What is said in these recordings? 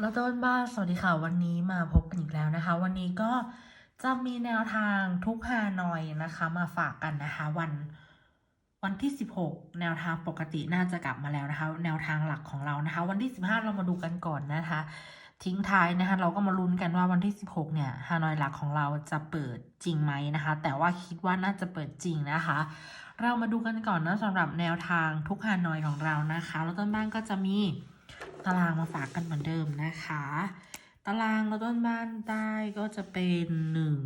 แล้วต้นบ้านสวัสดีค่ะวันนี้มาพบกันอีกแล้วนะคะ วันนี้ก็จะมีแนวทางทุกฮานอยนะคะ มาฝากกันนะคะวันวันที่ 16 แนวทางปกติน่าจะกลับมาแล้วนะคะ แนวทางหลักของเรานะคะ วันที่ 15 เรามาดูกันก่อนนะคะ ทิ้งท้ายนะคะ เราก็มาลุ้นกันว่าวันที่ 16 เนี่ยฮานอยหลักของเราจะเปิดจริงไหมนะคะ แต่ว่าคิดว่าน่าจะเปิดจริงนะคะ เรามาดูกันก่อนนะสำหรับแนวทางทุกฮานอยของเรานะคะ แล้วต้นบ้านก็จะมี ตารางมาฝากกันเหมือนเดิมนะคะ ตารางแล้วต้นบ้านได้ก็จะเป็นหนึ่ง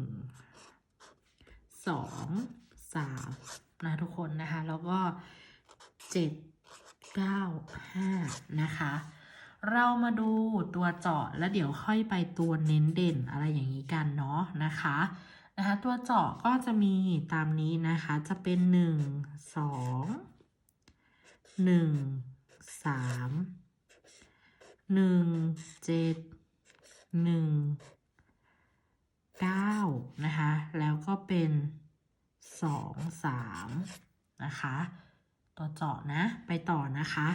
สองสามนะทุกคนนะคะ แล้วก็เจ็ดเก้าห้านะคะ เรามาดูตัวเจาะแล้วเดี๋ยวค่อยไปตัวเน้นเด่นอะไรอย่างนี้กันเนาะนะคะนะคะตัวเจาะก็จะมีตามนี้นะคะ จะเป็นหนึ่งสองหนึ่งสาม หนึ่งเจ็ดหนึ่งเก้านะคะ แล้วก็เป็นสองสามนะคะ ตัวเจาะนะ ไปต่อนะคะ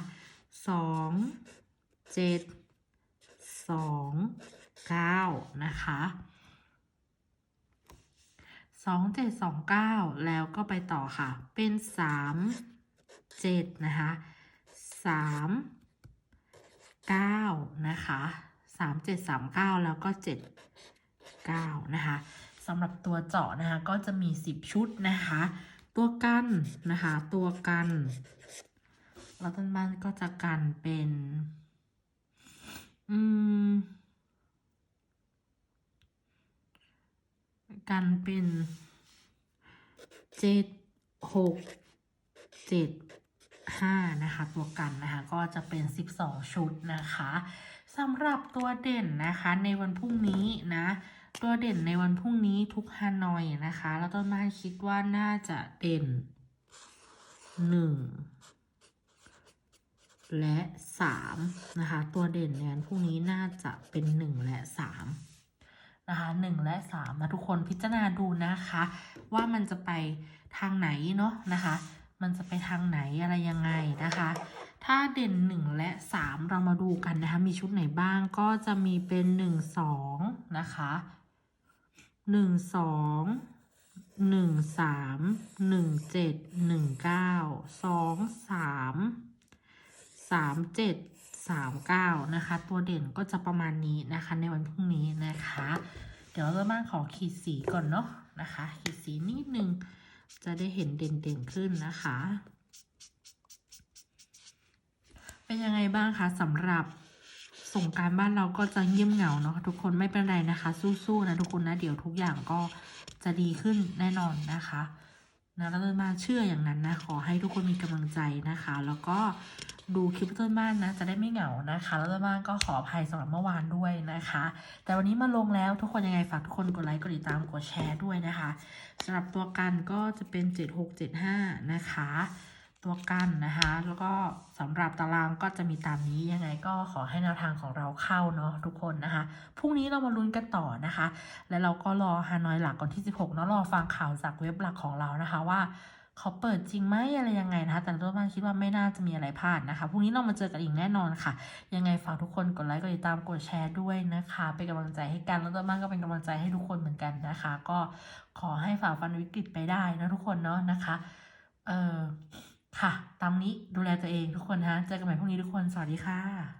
สองเจ็ดสองเก้านะคะสองเจ็ดสองเก้าแล้วก็ไปต่อค่ะ เป็นสามเจ็ดนะคะสาม เก้านะคะสามเจ็ดสามเก้าแล้วก็เจ็ดเก้านะคะสำหรับตัวเจาะนะคะ ก็จะมีสิบชุดนะคะ ตัวกันนะคะ ตัวกันแล้วต้นบ้านก็จะกันเป็น อืม กันเป็นเจ็ดหกเจ็ด ห้านะคะ ตัวกันนะคะก็จะเป็นสิบสองชุดนะคะสำหรับตัวเด่นนะคะในวันพรุ่งนี้นะตัวเด่นในวันพรุ่งนี้ทุกฮานอยนะคะ แล้วต้นบ้านคิดว่าน่าจะเด่นหนึ่งและสามนะคะ ตัวเด่นในวันพรุ่งนี้น่าจะเป็นหนึ่งและสามนะคะหนึ่งและสามนะทุกคนพิจารณาดูนะคะ ว่ามันจะไปทางไหนเนาะนะคะ มันจะไปทางไหนอะไรยังไงนะคะ ถ้าเด่นหนึ่งและสามเรามาดูกันนะคะ มีชุดไหนบ้างก็จะมีเป็นหนึ่งสองนะคะหนึ่งสองหนึ่งสามหนึ่งเจ็ดหนึ่งเก้าสองสามสามเจ็ดสามเก้านะคะ ตัวเด่นก็จะประมาณนี้นะคะ ในวันพรุ่งนี้นะคะ เดี๋ยวเรามาขอขีดสีก่อนเนาะนะคะ ขีดสีนิดนึง จะได้เห็นเด่นๆขึ้นนะคะ เป็นยังไงบ้างคะสำหรับสงการบ้านเราก็จะเงียบเหงาเนาะทุกคนไม่เป็นไรนะคะ สู้ๆนะทุกคนนะ เดี๋ยวทุกอย่างก็จะดีขึ้นแน่นอนนะคะ นะแล้วต้นบ้านเชื่ออย่างนั้นนะ ขอให้ทุกคนมีกำลังใจนะคะ แล้วก็ดูคลิปต้นบ้านนะ จะได้ไม่เหงานะคะ แล้วต้นบ้านก็ขออภัยสำหรับเมื่อวานด้วยนะคะ แต่วันนี้มาลงแล้วทุกคนยังไงฝากทุกคนกดไลค์กดติดตามกดแชร์ด้วยนะคะสำหรับตัวกันก็จะเป็น 7675 นะคะ ตัวกั้นนะคะ แล้วก็สำหรับตารางก็จะมีตามนี้ยังไงก็ขอให้แนวทางของเราเข้าเนาะทุกคนนะคะพรุ่งนี้เรามาลุ้นกันต่อนะคะ แล้วเราก็รอฮานอยหลักก่อนที่ 16เนาะรอฟังข่าวจากเว็บหลักของเรานะคะว่าเขาเปิดจริงไหมอะไรยังไงนะคะแต่ตัวบ้านคิดว่าไม่น่าจะมีอะไรพลาดนะคะพรุ่งนี้เรามาเจอกันอีกแน่นอนค่ะ ยังไงฝากทุกคนกดไลค์กดติดตามกดแชร์ด้วยนะคะ เป็นกำลังใจให้กันแล้วตัวบ้านก็เป็นกำลังใจให้ทุกคนเหมือนกันนะคะ ก็ขอให้ฝ่าฟันวิกฤตไปได้นะทุกคนเนาะนะคะ เออ ค่ะ ตามนี้ดูแลตัวเองทุกคนฮะ เจอกันใหม่พรุ่งนี้ทุกคน สวัสดีค่ะ